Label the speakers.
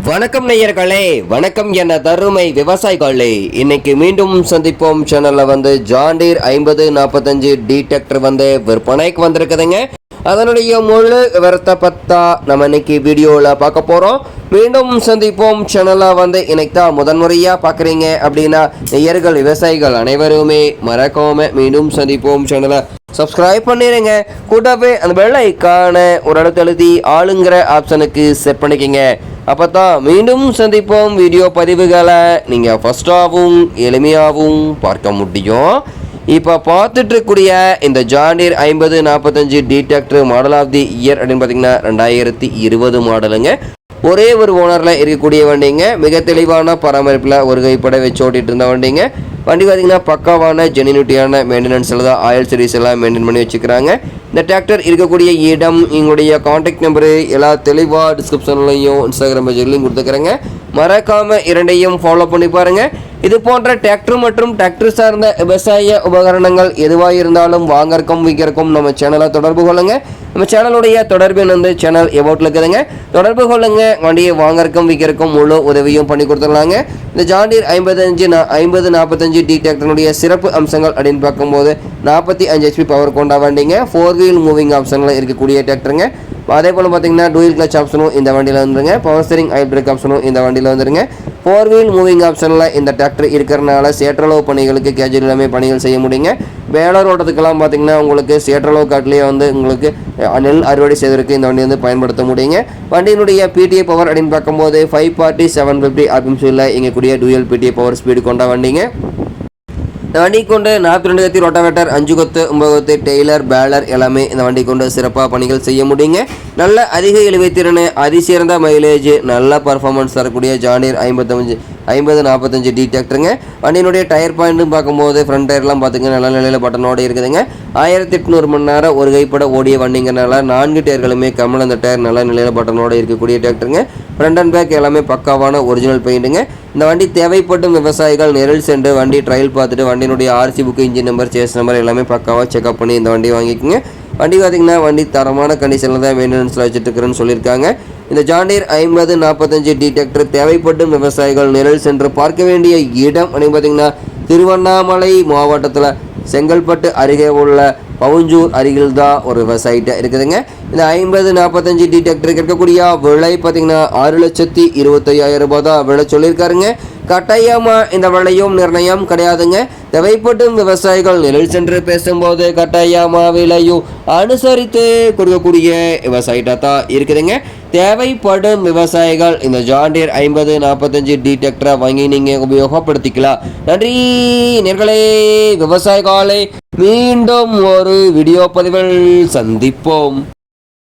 Speaker 1: வணக்கம் நேயர்களே வணக்கம் என தருமை விவசாயிகளே. இன்னைக்கு மீண்டும் சந்திப்போம். சேனலில் வந்து ஜாண்டீர் ஐம்பது நாற்பத்தஞ்சு டிடெக்டர் வந்து விற்பனைக்கு வந்திருக்குதுங்க. அதனுடைய முழு விவரத்தை பத்தா நம்ம இன்னைக்கு வீடியோவில் பார்க்க போகிறோம் மீண்டும் சந்திப்போம். சேனலை வந்து இன்னைக்கு தான் முதன்முறையாக பார்க்குறீங்க அப்படின்னா நேயர்கள் விவசாயிகள் அனைவருமே மறக்காமல் மீண்டும் சந்திப்போம். சேனலை சப்ஸ்கிரைப் பண்ணிடுங்க கூட்டவே அந்த வெள்ளைக்கான ஒரு இடத்து எழுதி ஆளுங்கிற ஆப்ஷனுக்கு செட் பண்ணிக்கோங்க. அப்போ தான் மீண்டும் சந்திப்போம் வீடியோ பதிவுகளை. நீங்கள் ஃபஸ்ட்டாகவும் எளிமையாகவும் பார்க்க முடியும். இப்போ பார்த்துட்டு இருக்கக்கூடிய இந்த ஜாண்டியர் ஐம்பது நாற்பத்தஞ்சு D tractor model of the year அப்படின்னு பார்த்தீங்கன்னா ரெண்டாயிரத்தி இருபது மாடலுங்க ஒரே ஒரு ஓனரில் இருக்கக்கூடிய வண்டிங்க. மிக தெளிவான பராமரிப்பில் ஒரு கைப்பட வச்சு ஓட்டிகிட்டு இருந்த வண்டிங்க. வண்டி பார்த்திங்கன்னா பக்காவான ஜெனினிட்டியான மெயின்டெனன்ஸில் தான் ஆயில் சர்வீஸ் எல்லாம் மெயின்டைன் பண்ணி வச்சுக்கிறாங்க. இந்த டிராக்டர் இருக்கக்கூடிய இடம் எங்களுடைய காண்டாக்ட் நம்பரு எல்லா தெளிவாக டிஸ்கிரிப்ஷன்லையும் இன்ஸ்டாகிராம் பேஜ்லையும் கொடுத்துக்கிறேங்க. மறக்காமல் இரண்டையும் ஃபாலோ பண்ணி பாருங்கள் இது போன்ற டிராக்டர் மற்றும் டிராக்டர் சார்ந்த விவசாய உபகரணங்கள் எதுவாக இருந்தாலும் வாங்கறக்கும் விற்கிறக்கும் நம்ம சேனலை தொடர்பு கொள்ளுங்கள் நம்ம சேனலுடைய தொடர்பு வந்து சேனல் எவோட்டில் இருக்குதுங்க. தொடர்பு கொள்ளுங்க. வண்டியை வாங்கறக்கும் விற்கிறக்கும் முழு உதவியும் பண்ணி கொடுத்துடலாங்க. இந்த ஜாண்டீர் ஐம்பத்தஞ்சு நா ஐம்பது நாற்பத்தஞ்சு டி டிராக்டருடைய சிறப்பு அம்சங்கள் அப்படின்னு பார்க்கும்போது நாற்பத்தி அஞ்சு ஹெச்பி பவர் கொண்டா வண்டிங்க. ஃபோர் வீல் மூவிங் ஆப்ஷனில் இருக்கக்கூடிய டிராக்டருங்க அதே போல் பார்த்தீங்கன்னா டூயில் கிளச் ஆப்ஷனும் இந்த வண்டியில் வந்துருங்க. பவர் ஸ்டரிங் ஆயில் பிரேக் ஆப்ஷனும் இந்த வண்டியில் வந்துருங்க. ஃபோர் வீல் மூவிங் ஆப்ஷனில் இந்த டிராக்டர் இருக்கிறனால சேற்றளவு பணிகளுக்கு கேஜுவல் எல்லாமே பணிகள் செய்ய முடியுங்க. வேலர் ஓட்டத்துக்கெல்லாம் பார்த்தீங்கன்னா உங்களுக்கு சேற்றளவு காட்டிலேயே வந்து உங்களுக்கு நெல் அறுவடை செய்வதற்கு இந்த வண்டி வந்து பயன்படுத்த முடியுங்க. வண்டியினுடைய பிடிஏ பவர் அப்படின்னு பார்க்கும்போது ஃபைவ் ஃபார்ட்டி செவன் ஃபிஃப்டி ஆர்பிஎம்ஸில் இங்கக்கூடிய டூயல் பிடிஏ பவர் ஸ்பீடு கொண்ட வண்டிங்க. இந்த வண்டி கொண்டு நாற்பத்தி ரெண்டு கத்தி ரொட்டாவேட்டர் அஞ்சு கொத்து ஒன்பது கொத்து டெய்லர் பேலர் எல்லாமே இந்த வண்டி கொண்டு சிறப்பாக பணிகள் செய்ய முடியுங்க. நல்ல அதிக இழுவைத்திறன் அதிசிறந்த மைலேஜ் நல்ல பர்ஃபார்மன்ஸ் தரக்கூடிய ஜானியர் ஐம்பத்தஞ்சு ஐம்பது நாற்பத்தஞ்சு டி டிராக்டருங்க வண்டியினுடைய டயர் பாயிண்ட்டும் பார்க்கும்போது ஃப்ரண்ட் டயர்லாம் பார்த்துங்க நல்ல நிலையில் பட்டனோடு இருக்குதுங்க. ஆயிரத்தி எட்நூறு மணி நேரம் ஒரு கைப்பட ஓடிய வண்டிங்கனால நான்கு டயர்களுமே கமல் அந்த டயர் நல்ல நிலையில் பட்டனோடு இருக்கக்கூடிய டிராக்டருங்க ஃப்ரண்ட் அண்ட் பேக் எல்லாமே பக்காவான ஒரிஜினல் பெயிண்ட்டுங்க இந்த வண்டி தேவைப்படும் விவசாயிகள் நேரில் சென்று வண்டி ட்ரையல் பார்த்துட்டு வண்டியினுடைய RC book engine number chassis number எல்லாமே பக்காவாக செக்அப் பண்ணி இந்த வண்டியை வாங்கிக்கோங்க. வண்டி பார்த்தீங்கன்னா வண்டி தரமான கண்டிஷனில் தான் மெயின்டெனன்ஸில் வச்சுட்டு இருக்கிறேன்னு சொல்லியிருக்காங்க. இந்த ஜாண்டீர் ஐம்பது நாற்பத்தஞ்சு டிடெக்டர் தேவைப்படும் விவசாயிகள் நிழல் சென்று பார்க்க வேண்டிய இடம் அப்படின்னு பார்த்தீங்கன்னா திருவண்ணாமலை மாவட்டத்தில். செங்கல்பட்டு அருகே உள்ள பவுஞ்சூர் அருகில் தான் ஒரு விவசாயிட்ட இருக்குதுங்க. இந்த ஐம்பது நாற்பத்தஞ்சு டிடெக்டர் இருக்கக்கூடிய விலை பார்த்தீங்கன்னா ஆறு லட்சத்தி இருபத்தையாயிரம் ரூபாய் தான் விலை சொல்லியிருக்காருங்க. கட்டாயமாக இந்த விலையும் நிர்ணயம் கிடையாதுங்க. தேவைப்படும் விவசாயிகள் நிழல் சென்று பேசும்போது கட்டாயமாக விலையும் அனுசரித்து கொடுக்கக்கூடிய விவசாயிட்ட தான் இருக்குதுங்க. தேவைப்படும் விவசாயிகள் இந்த ஜாண்டியர் ஐம்பது நாற்பத்தஞ்சு டிடெக்டரை வாங்கி நீங்கள் உபயோகப்படுத்திக்கலாம். நன்றி நேர்களே. விவசாயிகளே மீண்டும் ஒரு வீடியோ பதிவில் சந்திப்போம்.